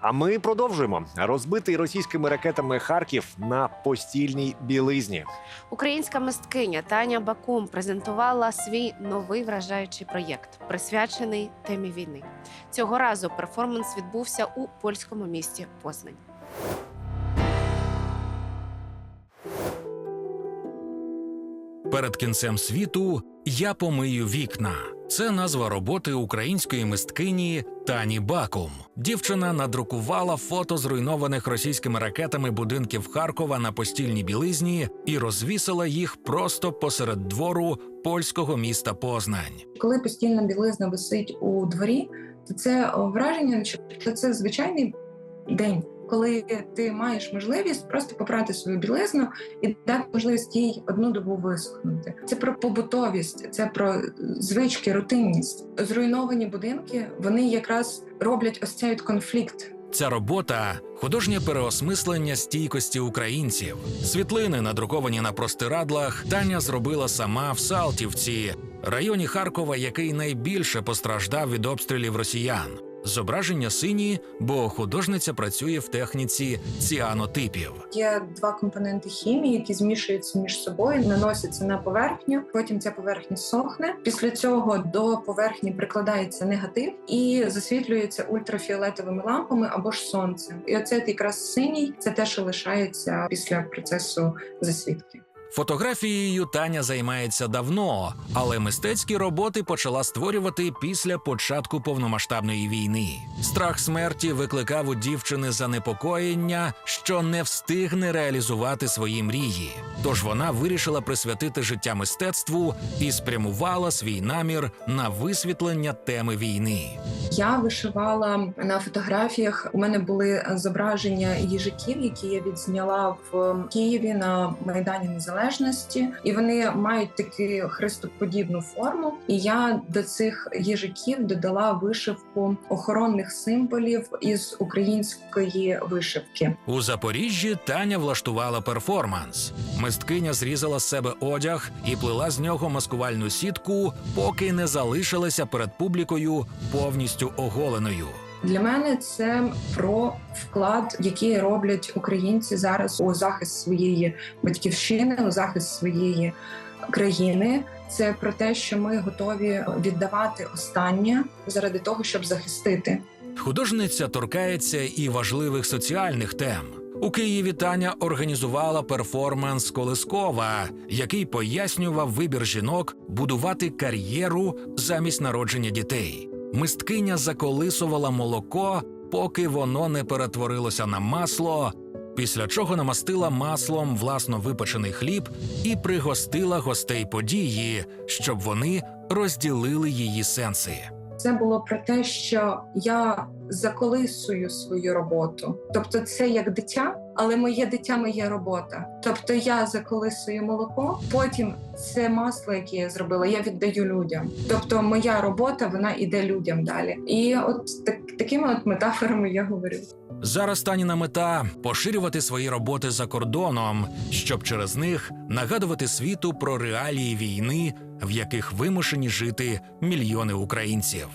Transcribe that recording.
А ми продовжуємо розбитий російськими ракетами Харків на постільній білизні. Українська мисткиня Таня Бакум презентувала свій новий вражаючий проєкт, присвячений темі війни. Цього разу перформанс відбувся у польському місті Познань. Перед кінцем світу я помию вікна. Це назва роботи української мисткині Тані Бакум. Дівчина надрукувала фото зруйнованих російськими ракетами будинків Харкова на постільній білизні і розвісила їх просто посеред двору польського міста Познань. Коли постільна білизна висить у дворі, то це о, враження, що це звичайний день, коли ти маєш можливість просто попрати свою білизну і дати можливість їй одну добу висохнути. Це про побутовість, це про звички, рутинність. Зруйновані будинки вони якраз роблять ось цей конфлікт. Ця робота художнє переосмислення стійкості українців. Світлини, надруковані на простирадлах, Таня зробила сама в Салтівці, районі Харкова, який найбільше постраждав від обстрілів росіян. Зображення сині, бо художниця працює в техніці ціанотипів. Є два компоненти хімії, які змішуються між собою, наносяться на поверхню. Потім ця поверхня сохне. Після цього до поверхні прикладається негатив і засвітлюється ультрафіолетовими лампами або ж сонцем. І оце якраз синій це те, що лишається після процесу засвітки. Фотографією Таня займається давно, але мистецькі роботи почала створювати після початку повномасштабної війни. Страх смерті викликав у дівчини занепокоєння, що не встигне реалізувати свої мрії. Тож вона вирішила присвятити життя мистецтву і спрямувала свій намір на висвітлення теми війни. Я вишивала на фотографіях. У мене були зображення їжаків, які я відзняла в Києві на Майдані Незалежності, і вони мають таку хрестоподібну форму. І я до цих їжаків додала вишивку охоронних символів із української вишивки. У Запоріжжі Таня влаштувала перформанс. Мисткиня зрізала з себе одяг і плела з нього маскувальну сітку, поки не залишилася перед публікою повністю оголеною. Для мене це про вклад, який роблять українці зараз у захист своєї батьківщини, у захист своєї країни. Це про те, що ми готові віддавати останнє заради того, щоб захистити. Художниця торкається і важливих соціальних тем. У Києві Таня організувала перформанс Колискова, який пояснював вибір жінок будувати кар'єру замість народження дітей. Мисткиня заколисувала молоко, поки воно не перетворилося на масло, після чого намастила маслом власно випечений хліб і пригостила гостей події, щоб вони розділили її сенси. Це було про те, що я заколисую свою роботу. Тобто, це як дитя, але моє дитя моя робота. Тобто я заколисую молоко, потім це масло, яке я зробила, я віддаю людям. Тобто, моя робота вона іде людям далі. І от так, такими от метафорами я говорю. Зараз Таніна мета поширювати свої роботи за кордоном, щоб через них нагадувати світу про реалії війни, в яких вимушені жити мільйони українців.